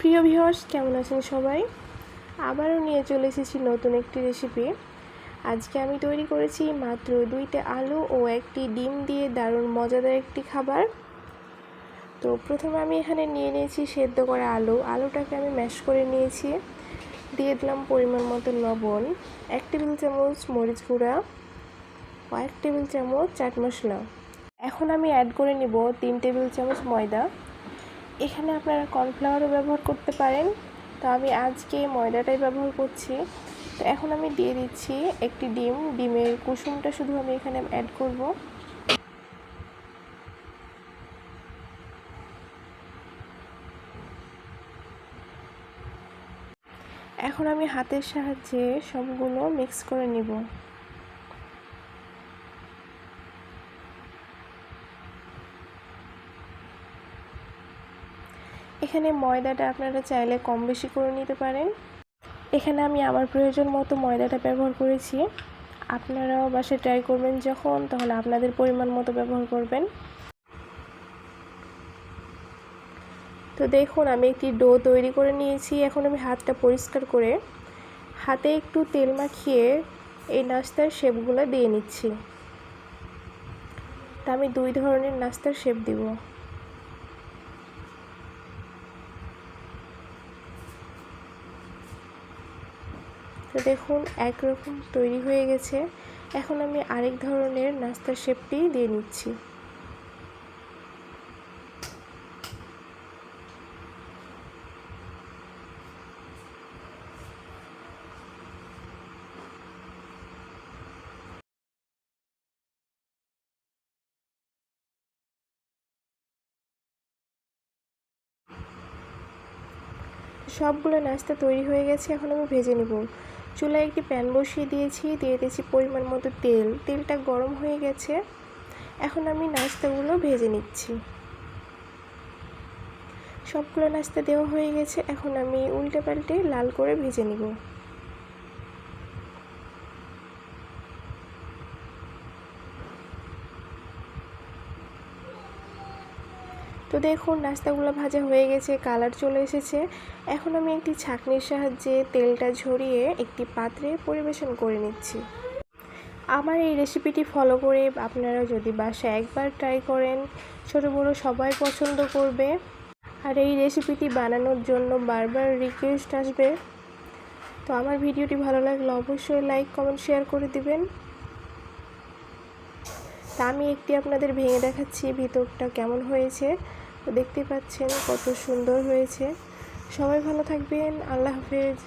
প্রিয় ভিউয়ার্স, কেমন আছেন সবাই? আবারও নিয়ে চলে এসেছি নতুন একটি রেসিপি আজকে আমি তৈরি করেছি মাত্র দুইটা আলু ও একটি ডিম দিয়ে দারুণ মজাদার একটি খাবার। তো প্রথমে আমি এখানে নিয়ে নিয়েছি সেদ্ধ করা আলু। আলুটাকে আমি ম্যাশ করে নিয়েছি। দিয়ে দিলাম পরিমাণ মতো লবণ, এক টেবিল চামচ মরিচ গুঁড়া, কয়েক টেবিল চামচ চাট মশলা। এখন আমি অ্যাড করে নিব তিন টেবিল চামচ ময়দা। এখানে আপনারা কর্নফ্লাওয়ারও ব্যবহার করতে পারেন। তো আমি আজকে ময়দাটাই ব্যবহার করছি। তো এখন আমি দিয়ে দিচ্ছি একটি ডিম। ডিমের কুসুমটা শুধু আমি এখানে অ্যাড করব। এখন আমি হাতের সাহায্যে সবগুলো মিক্স করে নিব। এখানে ময়দাটা আপনারা চাইলে কম বেশি করে নিতে পারেন। এখানে আমি আমার প্রয়োজন মতো ময়দাটা ব্যবহার করেছি। আপনারাও বাসায় ট্রাই করবেন যখন, তাহলে আপনাদের পরিমাণ মতো ব্যবহার করবেন। তো দেখুন, আমি একটি ডো তৈরি করে নিয়েছি। এখন আমি হাতটা পরিষ্কার করে হাতে একটু তেল মাখিয়ে এই নাস্তার শেপগুলো দিয়ে নিচ্ছি। তা আমি দুই ধরনের নাস্তার শেপ দিব। তো দেখুন, একরকম তৈরি হয়ে গেছে। এখন আমি আরেক ধরনের নাস্তার শেপটি দিয়ে নিচ্ছি। সবগুলো নাস্তা তৈরি হয়ে গেছে, এখন আমি ভেজে নেব। চুলায় একটি প্যান বসিয়ে দিয়েছি, দিয়ে দিয়েছি পরিমাণ মতো তেল। তেলটা গরম হয়ে গেছে। এখন আমি নাস্তাগুলো ভেজে নিচ্ছি। সবগুলো নাস্তা দেওয়া হয়ে গেছে। এখন আমি উল্টে পাল্টে লাল করে ভেজে নিব। তো দেখুন, নাস্তাগুলো ভাজা হয়ে গেছে, কালার চলে এসেছে। এখন আমি একটি ছাঁকনির সাহায্যে তেলটা ঝরিয়ে একটি পাত্রে পরিবেশন করে নিচ্ছি। আমার এই রেসিপিটি ফলো করে আপনারা যদি বাসায় একবার ট্রাই করেন, ছোট বড় সবাই পছন্দ করবে। আর এই রেসিপিটি বানানোর জন্য বারবার রিকোয়েস্ট আসবে। তো আমার ভিডিওটি ভালো লাগলে অবশ্যই লাইক কমেন্ট শেয়ার করে দিবেন। তা আমি একটি আপনাদের ভেঙে দেখাচ্ছি ভিতরটা কেমন হয়েছে? তো দেখতে পাচ্ছেন কত সুন্দর হয়েছে। সবাই ভালো থাকবেন, আল্লাহ হাফেজ।